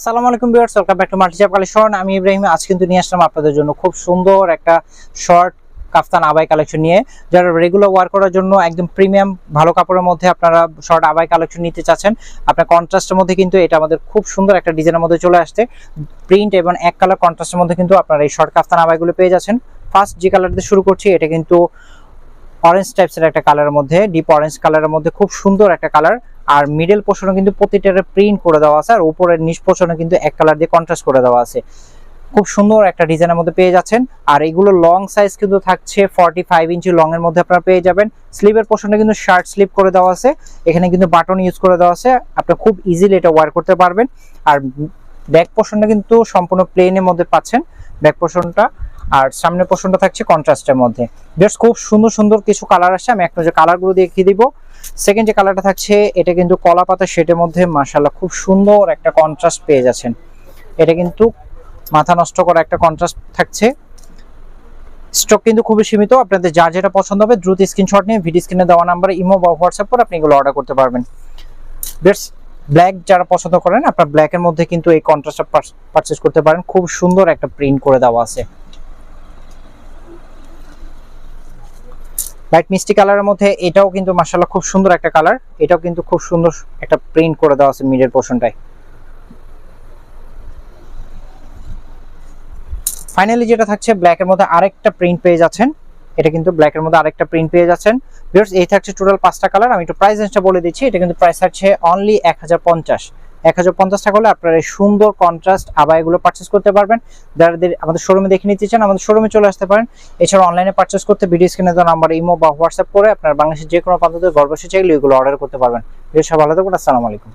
আসসালামু আলাইকুম viewers, welcome back to মাল্টিচাপ কালেকশন। আমি ইব্রাহিম আজ কিন্তু নিয়ে আসলাম আপনাদের জন্য খুব সুন্দর একটা শর্ট কাফতান আবাই কালেকশন নিয়ে। যারা রেগুলার ওয়ার করার জন্য একদম প্রিমিয়াম ভালো কাপড়ের মধ্যে আপনারা শর্ট আবাই কালেকশন নিতে চাচ্ছেন, আপনার কন্ট্রাস্টের মধ্যে কিন্তু এটা আমাদের খুব সুন্দর একটা ডিজাইনের মধ্যে চলে আসছে। প্রিন্ট এবং এক কালার কন্ট্রাস্টের মধ্যে কিন্তু আপনারা এই শর্ট কাফতান আবাইগুলো পেয়ে যাচ্ছেন। ফার্স্ট যে কালার দিয়ে শুরু করছি, এটা কিন্তু অরেঞ্জ টাইপসের একটা কালারের মধ্যে ডিপ অরেঞ্জ কালারের মধ্যে খুব সুন্দর একটা কালার আর মিডল পোর্শনে কিন্তু প্রতিটারে প্রিন্ট করে দেওয়া আছে, আর উপরের নিচ পোর্শনে কিন্তু এক কালার দিয়ে কন্ট্রাস্ট করে দেওয়া আছে। খুব সুন্দর একটা ডিজাইনের মধ্যে পেয়ে যাচ্ছেন। আর এগুলো লং সাইজ কিন্তু থাকছে ফর্টি ফাইভ ইঞ্চি লং এর মধ্যে আপনারা পেয়ে যাবেন। স্লিভের পোর্শনে কিন্তু শার্ট স্লিপ করে দেওয়া আছে। এখানে কিন্তু বাটন ইউজ করে দেওয়া আছে। আপনি খুব ইজিলি এটা ওয়ার করতে পারবেন। আর ব্যাক পোর্শনটা কিন্তু সম্পূর্ণ প্লেনের মধ্যে পাচ্ছেন। ব্যাক পোর্শনটা আর সামনে পোর্শনটা থাকছে কন্ট্রাস্টের মধ্যে। বেশ খুব সুন্দর সুন্দর কিছু কালার আসছে। আমি একটা যে কালারগুলো দেখিয়ে দিব? সেকেন্ড যে কালারটা থাকছে, এটা কিন্তু কলা পাতা শেডের মধ্যে মাশাল্লাহ খুব সুন্দর একটা কন্ট্রাস্ট পেয়ে যাচ্ছেন। এটা কিন্তু মাথা নষ্ট করা একটা কন্ট্রাস্ট থাকছে। স্টক কিন্তু খুবই সীমিত। আপনাদের যা যেটা পছন্দ হবে, দ্রুত স্ক্রিনশট নিয়ে ভিডিও স্ক্রিনে দেওয়া নাম্বারে ইমো বা হোয়াটসঅ্যাপ করে আপনি এগুলো অর্ডার করতে পারবেন। বেশ ব্ল্যাক যারা পছন্দ করেন, আপনার ব্ল্যাকের মধ্যে কিন্তু এই কন্ট্রাস্টটা পারচেস করতে পারেন। খুব সুন্দর একটা প্রিন্ট করে দেওয়া আছে। লাইট মিষ্টি কালারের মধ্যে এটাও কিন্তু মাশাআল্লাহ খুব সুন্দর একটা কালার এটাও কিন্তু খুব সুন্দর একটা প্রিন্ট করে দেওয়া আছে মিডের পোর্শনটায় ফাইনালি যেটা থাকছে ব্ল্যাকের মধ্যে আরেকটা প্রিন্ট পেয়ে যাচ্ছেন। এটা কিন্তু ব্ল্যাকের মধ্যে আরেকটা প্রিন্ট পেয়ে যাচ্ছেন। ভিউয়ার্স এই থাকছে টোটাল পাঁচটা কালার আমি একটু প্রাইস রেঞ্জটা বলে দিচ্ছি। এটা কিন্তু প্রাইস থাকছে অনলি এক হাজার পঞ্চাশ। এক হাজার পঞ্চাশ টাকা হলে আপনারা সুন্দর কন্ট্রাস্ট আবাইগুলো পারচেস করতে পারবেন। যারা আমাদের শোরুমে দেখে নিতে চান, আমাদের শোরুমে চলে আসতে পারেন। এছাড়া অনলাইনে পার্চেস করতে ভিডিও স্ক্রিনে দেওয়া নাম্বার ইমো বা হোয়াটসঅ্যাপ করে আপনার বাংলাদেশের যে কোনো প্রান্ত থেকে ঘর বসে চাইলে এগুলো অর্ডার করতে পারবেন। সব ভালো থাকুন, আসসালামু আলাইকুম।